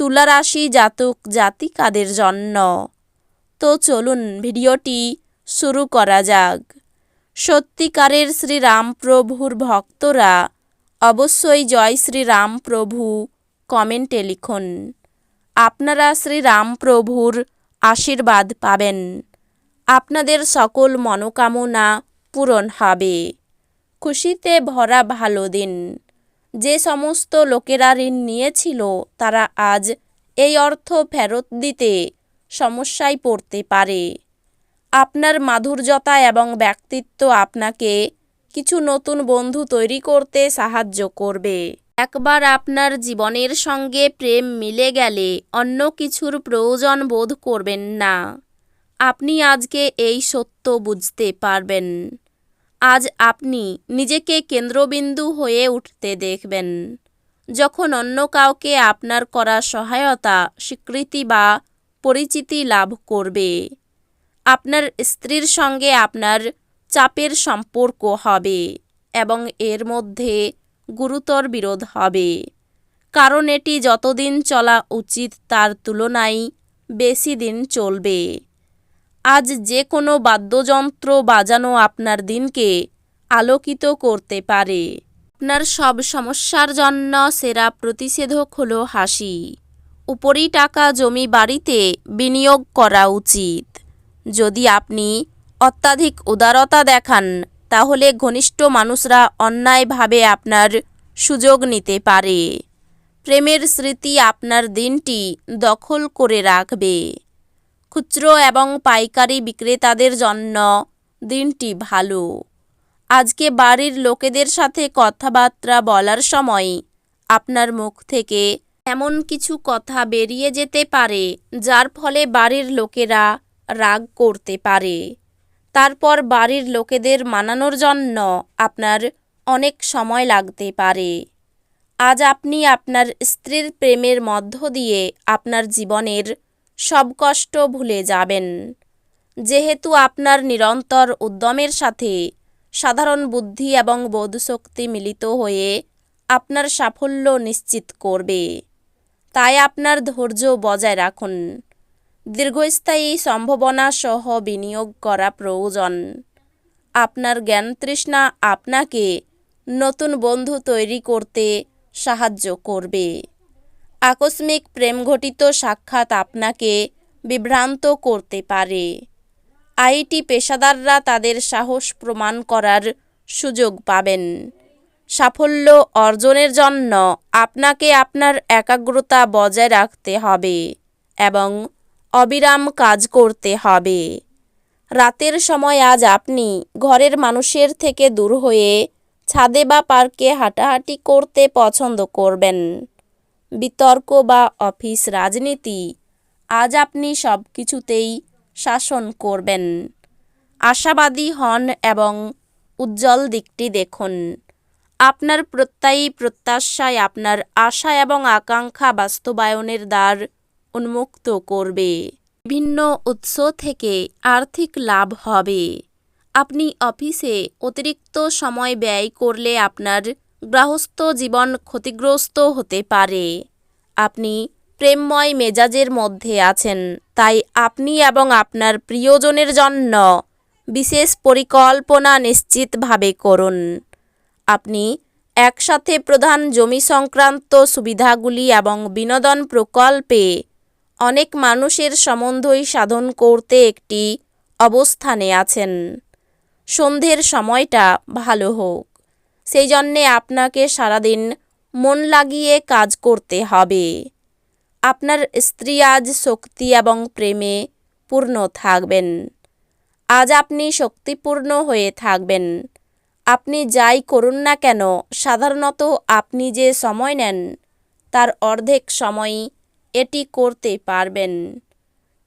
তুলারাশি জাতক জাতিকাদের জন্য। তো চলুন ভিডিওটি শুরু করা যাক। সত্যিকারের শ্রীরামপ্রভুর ভক্তরা অবশ্যই জয় শ্রীরামপ্রভু কমেন্টে লিখুন। আপনারা শ্রীরামপ্রভুর আশীর্বাদ পাবেন। আপনাদের সকল মনোকামনা পূরণ হবে। খুশিতে ভরা ভালো দিন। যে সমস্ত লোকেরা ঋণ নিয়েছিল, তারা আজ এই অর্থ ফেরত দিতে সমস্যায় পড়তে পারে। আপনার মাধুর্যতা এবং ব্যক্তিত্ব আপনাকে কিছু নতুন বন্ধু তৈরি করতে সাহায্য করবে। একবার আপনার জীবনের সঙ্গে প্রেম মিলে গেলে অন্য কিছুর প্রয়োজন বোধ করবেন না। আপনি আজকে এই সত্য বুঝতে পারবেন। আজ আপনি নিজেকে কেন্দ্রবিন্দু হয়ে উঠতে দেখবেন। যখন অন্য কাউকে আপনার করা সহায়তা, স্বীকৃতি বা পরিচিতি লাভ করবে, আপনার স্ত্রীর সঙ্গে আপনার চাপের সম্পর্ক হবে এবং এর মধ্যে গুরুতর বিরোধ হবে। কারণ এটি যতদিন চলা উচিত, তার তুলনায় বেশি দিন চলবে। আজ যে কোনো বাদ্যযন্ত্র বাজানো আপনার দিনকে আলোকিত করতে পারে। আপনার সব সমস্যার জন্য সেরা প্রতিষেধক হলো হাসি। উপরি টাকা জমি বাড়িতে বিনিয়োগ করা উচিত। যদি আপনি অত্যাধিক উদারতা দেখান, তাহলে ঘনিষ্ঠ মানুষরা অন্যায়ভাবে আপনার সুযোগ নিতে পারে। প্রেমের স্মৃতি আপনার দিনটি দখল করে রাখবে। খুচরো এবং পাইকারি বিক্রেতাদের জন্য। দিনটি ভালো। আজকে বাড়ির লোকেদের সাথে কথাবার্তা বলার সময় আপনার মুখ থেকে এমন কিছু কথা বেরিয়ে যেতে পারে, যার ফলে বাড়ির লোকেরা রাগ করতে পারে। তারপর বাড়ির লোকেদের মানানোর জন্য আপনার অনেক সময় লাগতে পারে। আজ আপনি আপনার স্ত্রীর প্রেমের মধ্য দিয়ে আপনার জীবনের সব কষ্ট ভুলে যাবেন। যেহেতু আপনার নিরন্তর উদ্যমের সাথে সাধারণ বুদ্ধি এবং বোধশক্তি মিলিত হয়ে আপনার সাফল্য নিশ্চিত করবে, তাই আপনার ধৈর্য বজায় রাখুন। দীর্ঘস্থায়ী সম্ভাবনা সহ বিনিয়োগ করা প্রয়োজন। আপনার জ্ঞান তৃষ্ণা আপনাকে নতুন বন্ধু তৈরি করতে সাহায্য করবে। আকস্মিক প্রেমঘটিত সাক্ষাৎ আপনাকে বিভ্রান্ত করতে পারে। আইটি পেশাদাররা তাদের সাহস প্রমাণ করার সুযোগ পাবেন। সাফল্য অর্জনের জন্য আপনাকে আপনার একাগ্রতা বজায় রাখতে হবে এবং অবিরাম কাজ করতে হবে। রাতের সময় আজ আপনি ঘরের মানুষের থেকে দূর হয়ে ছাদে বা পার্কে হাঁটাহাঁটি করতে পছন্দ করবেন। বিতর্ক বা অফিস রাজনীতি, আজ আপনি সব কিছুতেই শাসন করবেন। আশাবাদী হন এবং উজ্জ্বল দিকটি দেখুন। আপনার প্রত্যয়ী প্রত্যাশায় আপনার আশা এবং আকাঙ্ক্ষা বাস্তবায়নের দ্বার উন্মুক্ত করবে। বিভিন্ন উৎস থেকে আর্থিক লাভ হবে। আপনি অফিসে অতিরিক্ত সময় ব্যয় করলে আপনার গৃহস্থ জীবন ক্ষতিগ্রস্ত হতে পারে। আপনি প্রেমময় মেজাজের মধ্যে আছেন, তাই আপনি এবং আপনার প্রিয়জনের জন্য বিশেষ পরিকল্পনা নিশ্চিতভাবে করুন। আপনি একসাথে প্রধান জমি সংক্রান্ত সুবিধাগুলি এবং বিনোদন প্রকল্পে অনেক মানুষের সম্বন্ধই সাধন করতে একটি অবস্থানে আছেন। সন্ধ্যের সময়টা ভালো হোক। সেই জন্যে আপনাকে সারাদিন মন লাগিয়ে কাজ করতে হবে। আপনার স্ত্রী আজ শক্তি এবং প্রেমে পূর্ণ থাকবেন। আজ আপনি শক্তিপূর্ণ হয়ে থাকবেন। আপনি যাই করুন না কেন, সাধারণত আপনি যে সময় নেন, তার অর্ধেক সময় এটি করতে পারবেন।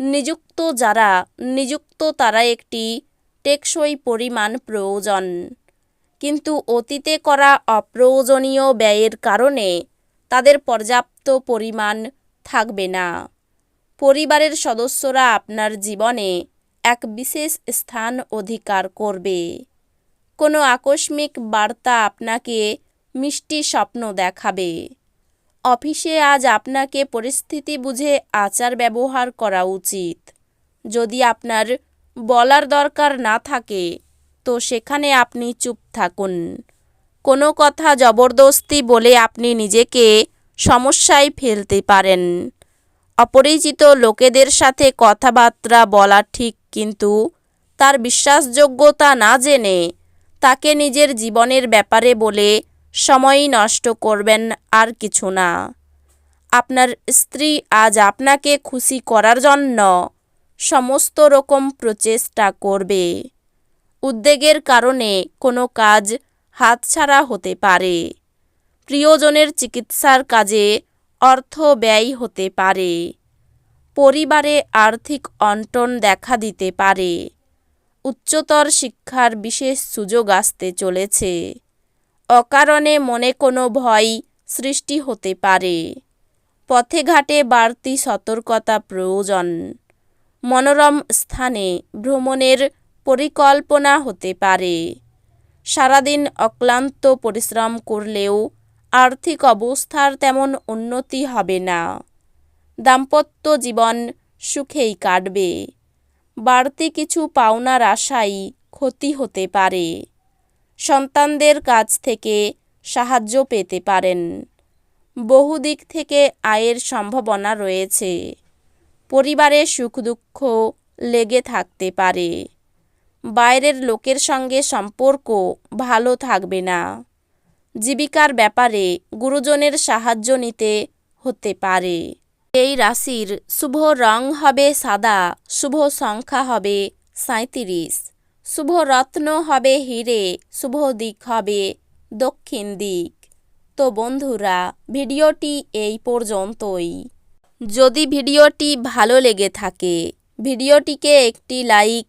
নিযুক্ত যারা, নিযুক্ত তারা একটি টেকসই পরিমাণ প্রয়োজন। কিন্তু অতীতে করা অপ্রয়োজনীয় ব্যয়ের কারণে তাদের পর্যাপ্ত পরিমাণ থাকবে না। পরিবারের সদস্যরা আপনার জীবনে এক বিশেষ স্থান অধিকার করবে। কোনো আকস্মিক বার্তা আপনাকে মিষ্টি স্বপ্ন দেখাবে। অফিসে আজ আপনাকে পরিস্থিতি বুঝে আচার ব্যবহার করা উচিত। যদি আপনার বলার দরকার না থাকে তো সেখানে আপনি চুপ থাকুন। কোনো কথা জবরদস্তি বলে আপনি নিজেকে সমস্যায় ফেলতে পারেন। অপরিচিত লোকেদের সাথে কথাবার্তা বলা ঠিক, কিন্তু তার বিশ্বাসযোগ্যতা না জেনে তাকে নিজের জীবনের ব্যাপারে বলে সময় নষ্ট করবেন আর কিছু না। আপনার স্ত্রী আজ আপনাকে খুশি করার জন্য সমস্ত রকম প্রচেষ্টা করবে। উদ্বেগের কারণে কোনো কাজ হাতছাড়া হতে পারে। প্রিয়জনের চিকিৎসার কাজে অর্থ ব্যয় হতে পারে। পরিবারে আর্থিক অন্টন দেখা দিতে পারে। উচ্চতর শিক্ষার বিশেষ সুযোগ আসতে চলেছে। অকারণে মনে কোনো ভয় সৃষ্টি হতে পারে। পথে ঘাটে বাড়তি সতর্কতা প্রয়োজন। মনোরম স্থানে ভ্রমণের পরিকল্পনা হতে পারে। সারাদিন অক্লান্ত পরিশ্রম করলেও আর্থিক অবস্থার তেমন উন্নতি হবে না। দাম্পত্য জীবন সুখেই কাটবে। বাড়তি কিছু পাওনার আশাই ক্ষতি হতে পারে। সন্তানদের কাছ থেকে সাহায্য পেতে পারেন। বহু দিক থেকে আয়ের সম্ভাবনা রয়েছে। পরিবারে সুখ দুঃখ লেগে থাকতে পারে। বাইরের লোকের সঙ্গে সম্পর্ক ভালো থাকবে না। জীবিকার ব্যাপারে গুরুজনের সাহায্য নিতে হতে পারে। এই রাশির শুভ রং হবে সাদা, শুভ সংখ্যা হবে সাঁত্রিশ শুভ রত্ন হবে হিরে, শুভ দিক হবে দক্ষিণ দিক। তো বন্ধুরা, ভিডিওটি এই পর্যন্তই। যদি ভিডিওটি ভালো লেগে থাকে, ভিডিওটিকে একটি লাইক